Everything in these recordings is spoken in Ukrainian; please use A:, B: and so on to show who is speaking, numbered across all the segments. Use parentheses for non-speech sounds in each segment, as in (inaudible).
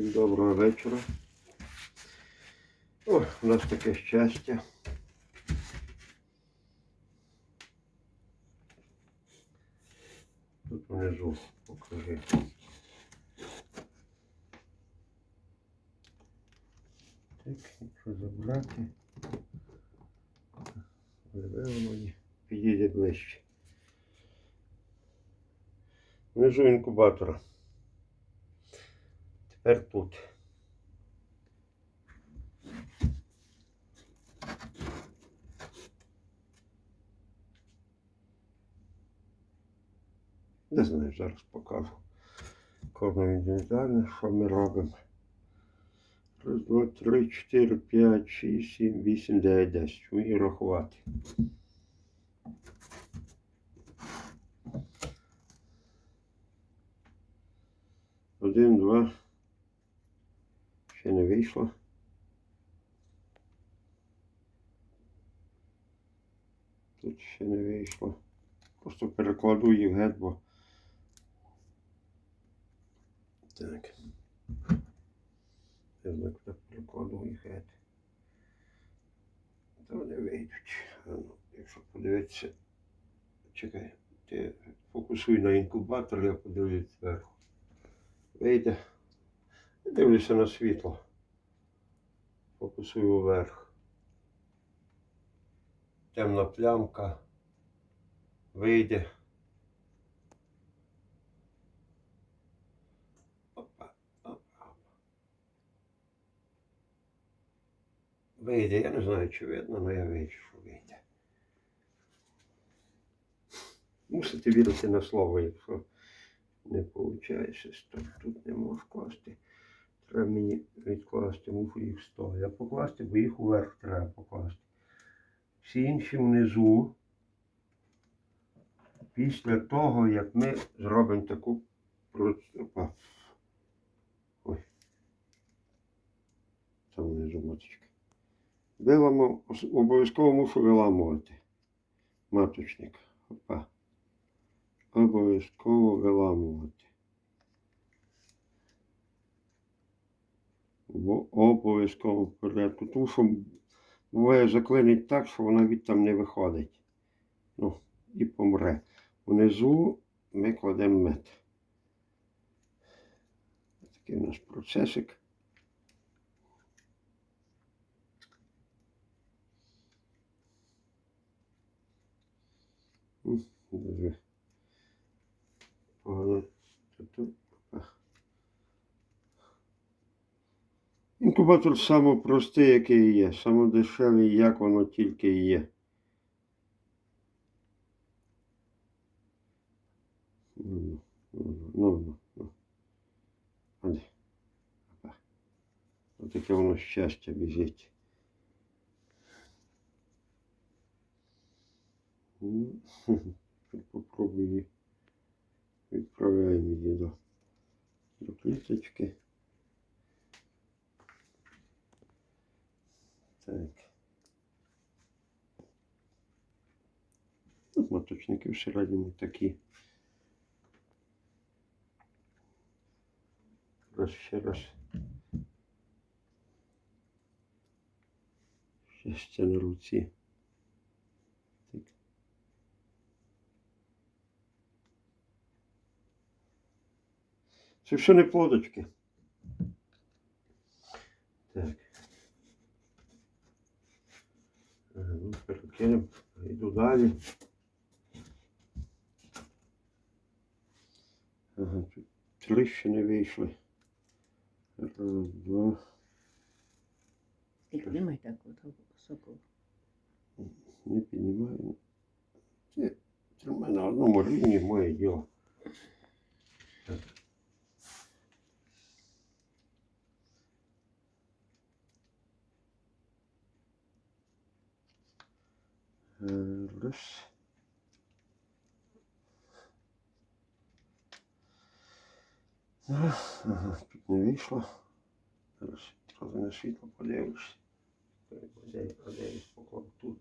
A: Всім доброго вечора. О, у нас таке щастя. Тут внизу покажи. Так, якщо забрати. Мені. Підійде ближче. Внизу інкубатора. Тепер тут. Не знаю, зараз покажу. Кожне індивідуальне, що ми робимо. Раз, два, три, чотири, п'ять, шість, сім, вісім, дев'ять, десять. Вмію рахувати. Один, два. Ще не вийшло. Тут ще не вийшло. Просто перекладу їх геть, бо. Так. Я куди перекладу їх геть. То вони вийдуть. Ну, якщо подивитися. Чекай, ти фокусуй на інкубатор, я подивлюсь зверху. Вийде. Дивлюся на світло. Фокусую вверх. Темна плямка. Вийде. Опа, опа, опа. Вийде, я не знаю, чи видно, але я бачу, що вийде. Мусите вірити на слово, якщо не виходить, то тут не можу класти. Треба мені відкласти, мушу їх сто. Я покласти, бо їх вверх треба покласти. Всі інші внизу. Після того, як ми зробимо таку проц- опа. Ой. Там внизу маточки. Виламав, обов'язково мушу виламувати. Маточник. Опа. Обов'язково виламувати. В обов'язковому порядку. Тому що буває заклинить так, що вона від там не виходить. Ну, і помре. Внизу ми кладемо мед. Такий у нас процесик. Дуже погано. Тут, а. Інкубатор саме простий, який є, саме дешевий, як воно тільки є. Ну, ну, ну. Опа. Отаке воно щастя біжить. Ну, попробую. Відправляємо її до, до кліточки. Так. От моточники в середньому такі. Раз ще раз. Щастя на руці. Так. Це все не плодочки. Так. Ага, ну, перекинемо. Йду далі. Ага, тут ще не вийшли. Раз, два.
B: Піднімай так от високо.
A: Не піднімаю. Це, мене на одному рівні моє діло. Так. Раз. Ага, ага, тут не вийшло. Зараз трохи на світло подивишся. А поклав тут.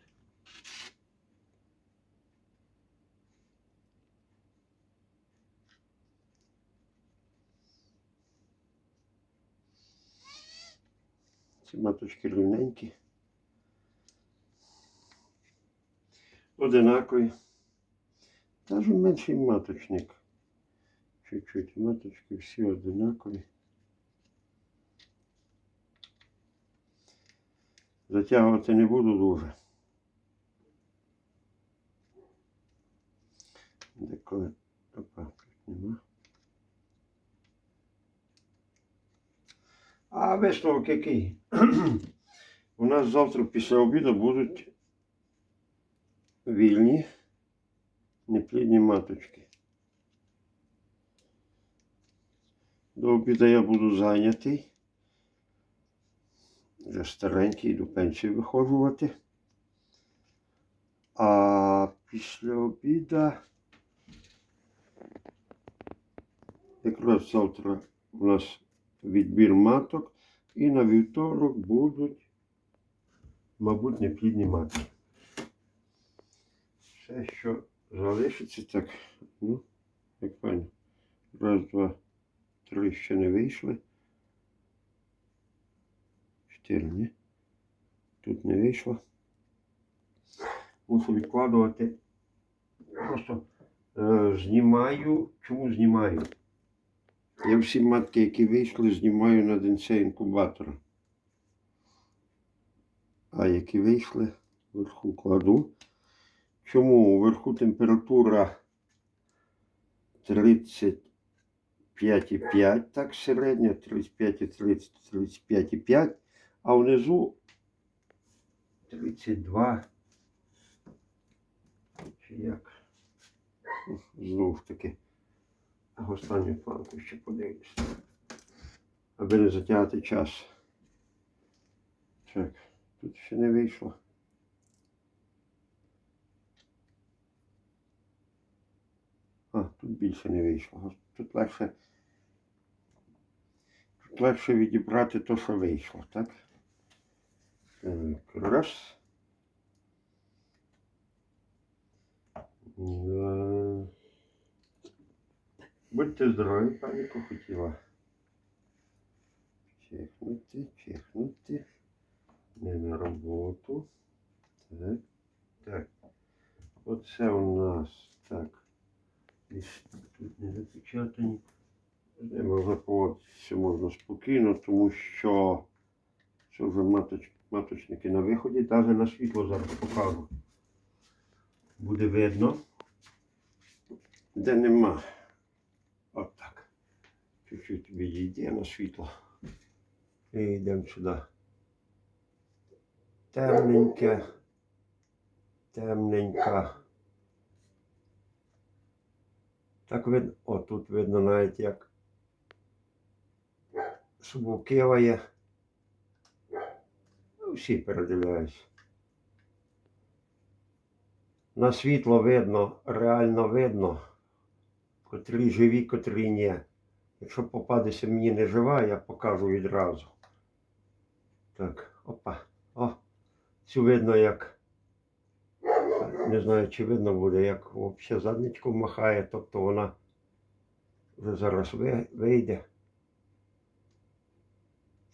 A: Ці маточки рівненькі. Одинакові. Навіть менший маточник. Чуть-чуть маточки всі одинакові. Затягувати не буду дуже. Деколи. Опа, нема. А висновок який? (clears throat) У нас завтра після обіду будуть вільні неплідні маточки. До обіду я буду зайнятий. Вже старенький, до пенсії виходжувати. А після обіда якраз завтра у нас відбір маток і на вівторок будуть, мабуть, неплідні матки. Все, що залишиться, так, ну, як файно. Раз, два, три ще не вийшли. Чотири, ні? Тут не вийшло. Мушу відкладувати. Просто е, знімаю. Чому знімаю? Я всі матки, які вийшли, знімаю на денце інкубатора. А які вийшли, вверху кладу. Чому? Вверху температура 35,5, так середня, 35,30, 35,5, а внизу 32. Чи як? Знову ж таки. Останню планку ще подивлюся. Аби не затягати час. Так, тут ще не вийшло. А, тут більше не вийшло. Тут легше. Тут легше відібрати те, що вийшло, так? Так, раз. Два. Будьте здорові, пані хотіла. Чихнути, чихнути. Не на роботу. Так. Так. Оце у нас так. Тут не запечатані. Можна поводитися можна спокійно, тому що це вже маточ, маточники на виході, навіть на світло зараз покажу. Буде видно, де нема. От так. Чуть-чуть відійде на світло. І йдемо сюди. Темненьке. Темненька. Так видно, о, тут видно навіть як субукиває. Ну, Всі передивляюсь. На світло видно, реально видно, котрі живі, котрі ні. Якщо попадеться мені не жива, я покажу відразу. Так, опа. О, цю видно як. Не знаю, чи видно буде, як взагалі задничком махає, тобто вона вже зараз вийде.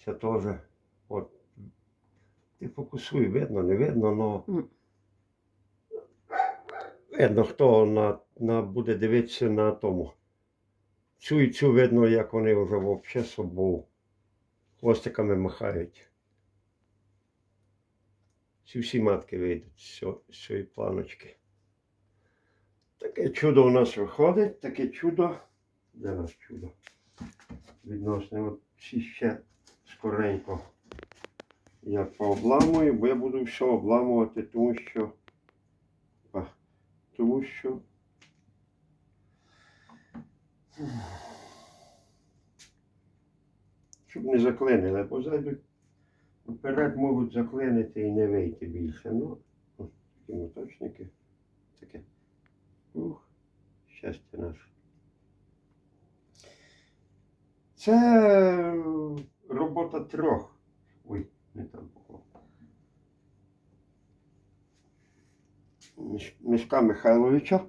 A: Це теж. От. Ти фокусуй, видно, не видно, но
B: М.
A: видно, хто на, на, буде дивитися на тому. Цю і цю видно, як вони вже взагалі собою хвостиками махають. Ці всі матки вийдуть з цієї планочки. Таке чудо у нас виходить, таке чудо. Де наш чудо? Відносне, от всі ще скоренько я пообламую, бо я буду все обламувати, тому що. а, Тому що. Щоб не заклинили, бо зайдуть вперед можуть заклинити і не вийти більше. Ну, такі моточники. Таке. Ух, щастя наше. Це е, робота трьох. Ой, не там. Міш- Мішка Михайловича.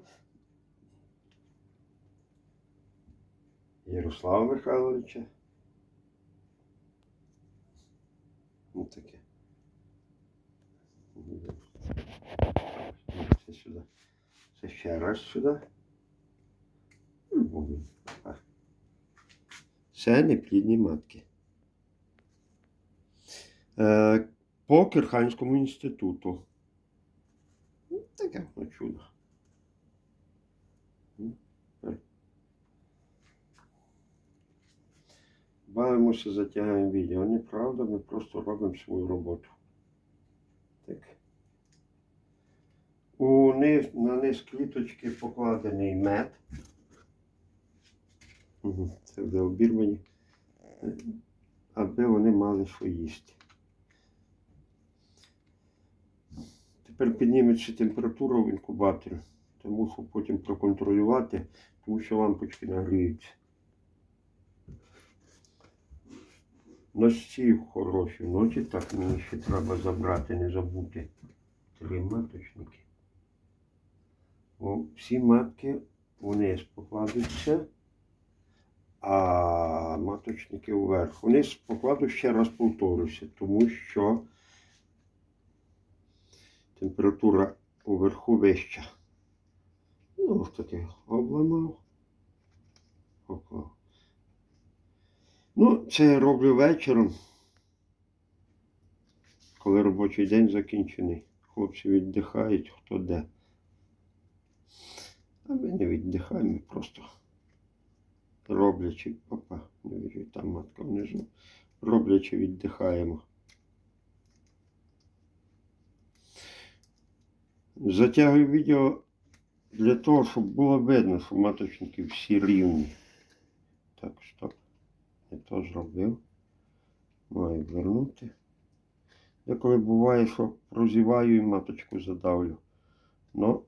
A: Ярослава Михайловича. Ну таке. Це сюди. Це ще раз сюди. Ну. Це неплідні матки. Е, по Кирханському інституту. Ну, Таке воно чудо. М, так. Бавимося, затягаємо відео. Неправда, ми просто робимо свою роботу. Так. У низ, на низ квіточки покладений мед. Це вже обірвані. Аби вони мали що їсти. Тепер підніметься температура в інкубаторі. Це мушу потім проконтролювати, тому що лампочки нагріються. Носці хороші ночі, так мені ще треба забрати, не забути. Три маточники. О, всі матки вниз покладуться, а маточники вверх. Вниз покладу ще раз повторюся, тому що температура уверху вища. Ну, ось таки обламав. Поклав. Ну, це я роблю вечором, коли робочий день закінчений. Хлопці віддихають, хто де. А ми не віддихаємо, просто роблячи, опа, не вірю, там матка внизу. Роблячи віддихаємо. Затягую відео для того, щоб було видно, що маточники всі рівні. Так, стоп. Не то зробив. Маю вернути. Деколи буває, що прозіваю і маточку задавлю. Но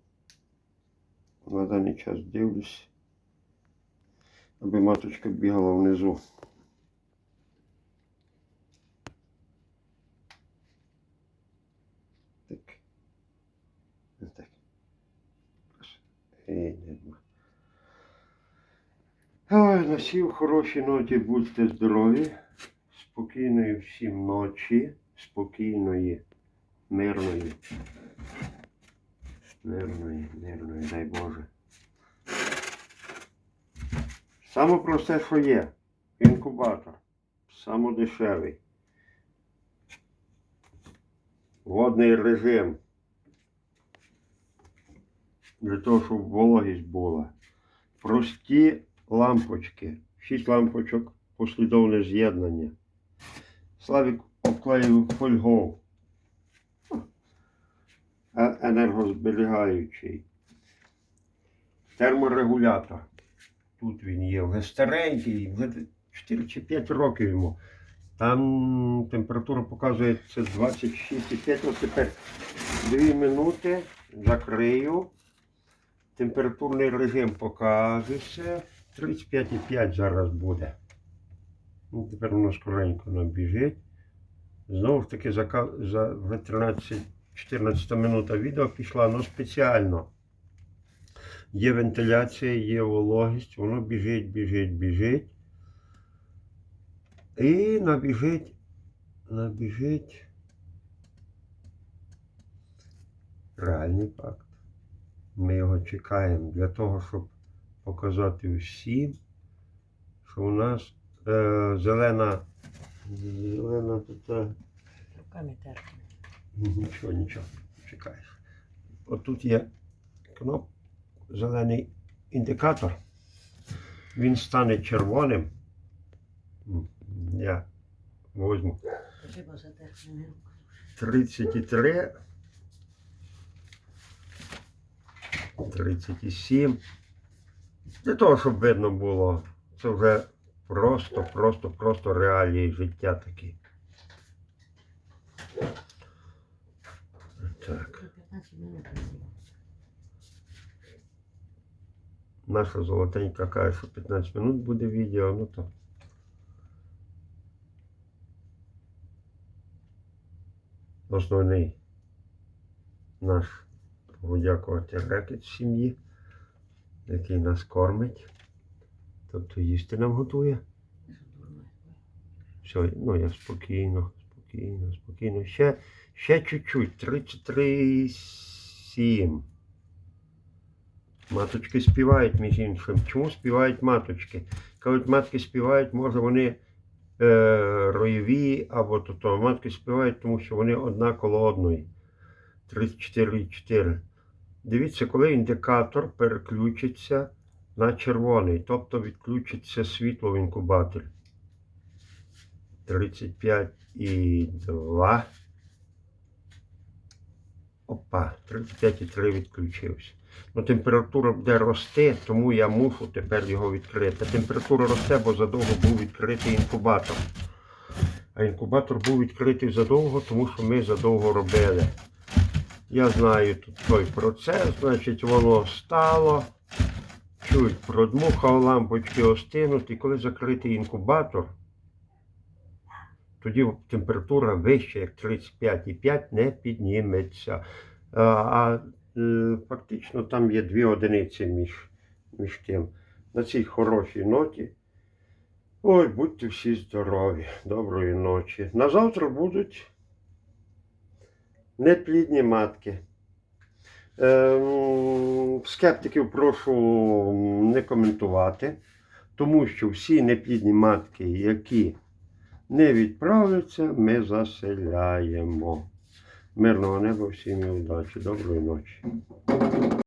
A: на даний час дивлюсь, аби маточка бігала внизу. Так. Так. Нема. Ой, на всій хорошій ноті будьте здорові. Спокійної всім ночі. Спокійної, мирної. Мирної, мирної, дай Боже. Саме просте, що є. Інкубатор. Саме дешевий. Водний режим. Для того, щоб вологість була. Прості лампочки. Шість лампочок, послідовне з'єднання. Славік обклеїв фольгов. Е- Енергозберігаючий. Терморегулятор. Тут він є. Вже старенький, вже 4 чи 5 років йому. Там температура показує це 26,5. Ось тепер 2 минути закрию. Температурний режим показується. 35,5 зараз буде. Ну, тепер воно скоренько набіжить. Знову ж таки, за, за вже 13, 14 минута відео пішла, але спеціально. Є вентиляція, є вологість, воно біжить, біжить, біжить. І набіжить, набіжить реальний факт. Ми його чекаємо для того, щоб показати всім, що у нас е, зелена, зелена тут.
B: Руками терпимо.
A: Нічого, нічого, чекаєш. От тут є кноп, зелений індикатор. Він стане червоним. Я возьму
B: Треба затерпимо.
A: 33. 37. Для того, щоб видно було, це вже просто, просто, просто реалії життя такі. Так. Наша золотенька каже, що 15 минут буде відео, ну то. Основний наш подякувати рекет сім'ї, який нас кормить. Тобто їсти нам готує. Все, ну я спокійно, Спокійно, спокійно. Ще, ще чуть-чуть. 33,7. Маточки співають, між іншим. Чому співають маточки? Кажуть, матки співають, може вони е, роєві або то, то. Матки співають, тому що вони одна коло одної. 34,4. Дивіться, коли індикатор переключиться на червоний, тобто відключиться світло в інкубаторі. 35,2. Опа, 35,3 відключився. Ну, температура буде рости, тому я мушу тепер його відкрити. Температура росте, бо задовго був відкритий інкубатор. А інкубатор був відкритий задовго, тому що ми задовго робили. Я знаю тут той процес, значить воно стало. Чуть продмухав, лампочки остинуть, і коли закритий інкубатор, тоді температура вища, як 35,5, не підніметься. А, а е, фактично там є дві одиниці між, між тим. На цій хорошій ноті. Ой, будьте всі здорові, доброї ночі. На завтра будуть неплідні матки. Ем, скептиків прошу не коментувати, тому що всі неплідні матки, які не відправляться, ми заселяємо. Мирного неба всім і удачі. Доброї ночі.